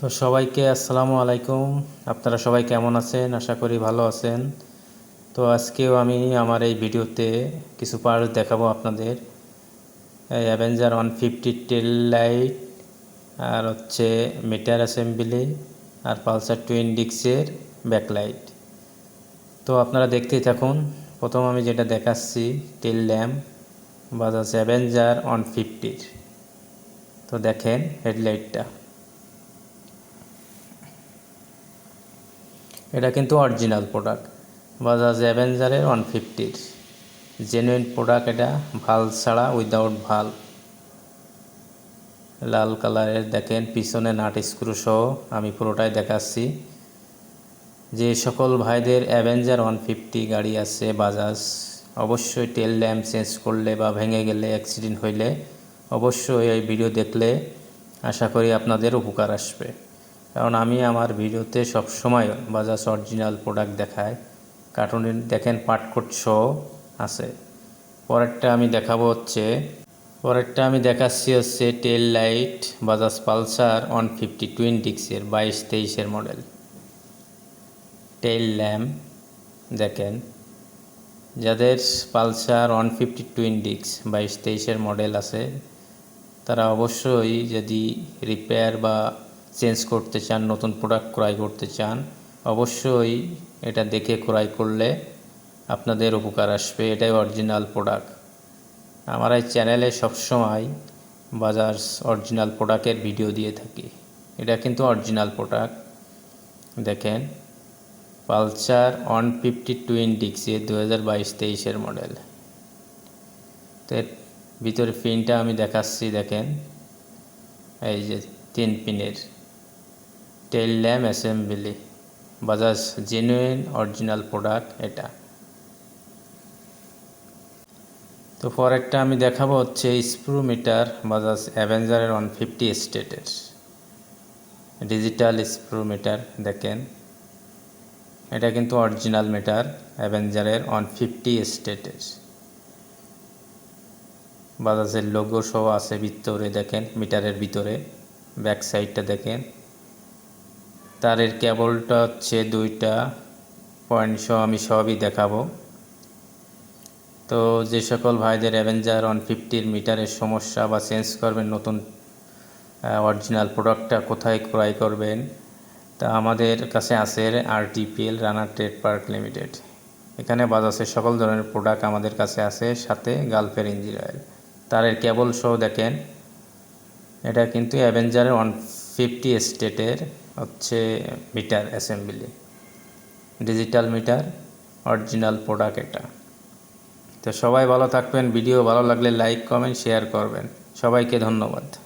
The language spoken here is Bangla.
তো সবাইকে আসসালামু আলাইকুম। আপনারা সবাই কেমন আছেন? আশা করি ভালো আছেন। তো আজকেও আমি আমার এই ভিডিওতে কিছু পার্টস দেখাবো আপনাদের। Avenger one fifty tail light আর হচ্ছে মিটার অ্যাসেম্বলি আর পালসার টুইন ডিক্সের ব্যাকলাইট তো আপনারা দেখতেই থাকুন, প্রথম আমি যেটা দেখাচ্ছি tail lamp Bajaj Avenger one ফিফটির তো দেখেন হেডলাইটটা এটা কিন্তু অরিজিনাল প্রোডাক্ট বাজাজ অ্যাভেঞ্জারের ওয়ান ফিফটির জেনুইন প্রোডাক্ট এটা ভালো ছাড়া উইদাউট ভালো। লাল কালারের দেখেন, পিছনে নাট স্ক্রু সহ আমি পুরোটাই দেখাচ্ছি। যে সকল ভাইদের অ্যাভেঞ্জার ওয়ান ফিফটি গাড়ি আছে বাজাজ অবশ্যই টেল ল্যাম্প চেঞ্জ করলে বা ভেঙে গেলে অ্যাক্সিডেন্ট হইলে অবশ্যই এই ভিডিও দেখলে আশা করি আপনাদের উপকার আসবে। কারণ আমি আমার ভিডিওতে সবসময় বাজাজ অরিজিনাল প্রোডাক্ট দেখাই। কার্টুনে দেখেন পাটকোট শো আছে। পরেরটা আমি দেখাবো হচ্ছে, পরেরটা আমি দেখাচ্ছি হচ্ছে tail light Bajaj Pulsar one fifty twin ডিক্সের বাইশ তেইশের মডেল টেল ল্যাম্প দেখেন, যাদের পালসার ওয়ান ফিফটি টুইন ডিক্স বাইশ তেইশের মডেল আছে, তারা অবশ্যই যদি রিপেয়ার বা চেঞ্জ করতে চান, নতুন প্রোডাক্ট ক্রয় করতে চান, অবশ্যই এটা দেখে ক্রয় করলে আপনাদের উপকার আসবে। এটাই অরিজিনাল প্রোডাক্ট আমার এই চ্যানেলে সবসময় বাজাজ অরিজিনাল প্রোডাক্টের ভিডিও দিয়ে থাকি। এটা কিন্তু অরিজিনাল প্রোডাক্ট দেখেন, পালসার ওয়ান ফিফটি টুইন ডিক্সি দু হাজার বাইশ তেইশের মডেল তো এর ভিতরে পিনটা আমি দেখাচ্ছি, দেখেন, এই যে তিন পিনের। Tail lamp assembly Bajaj, genuine, original product, এটা। তো পরেরটা আমি দেখাবো হচ্ছে স্প্রু মিটার বাজাজ অ্যাভেঞ্জারের ওয়ান ফিফটি স্টেটের। ডিজিটাল স্প্রু মিটার, দেখেন। এটা কিন্তু অরিজিনাল মিটার, অ্যাভেঞ্জারের ওয়ান ফিফটি স্টেটের। বাজাজের লোগো সহ আছে ভিতরে, দেখেন, মিটারের ভিতরে। ব্যাক সাইডটা দেখেন। তারের কেবলটা হচ্ছে দুইটা পয়েন্ট সহ আমি সবই দেখাবো। তো যে সকল ভাইদের অ্যাভেঞ্জার ওয়ান ফিফটির মিটারের সমস্যা বা চেঞ্জ করবেন নতুন অরিজিনাল প্রোডাক্টটা কোথায় ক্রয় করবেন, তা আমাদের কাছে আছে RTPL Runner Trade Park Limited এখানে বাজাজের সকল ধরনের প্রোডাক্ট আমাদের কাছে আছে, সাথে গালফের ইঞ্জিন অয়েল তারের কেবল সহ দেখেন, এটা কিন্তু অ্যাভেঞ্জারের ওয়ান ফিফটি স্টেটের হচ্ছে meter assembly. Digital meter, original product এটা। তো সবাই ভালো থাকবেন, ভিডিও ভালো লাগলে লাইক, কমেন্ট, শেয়ার করবেন। সবাইকে ধন্যবাদ।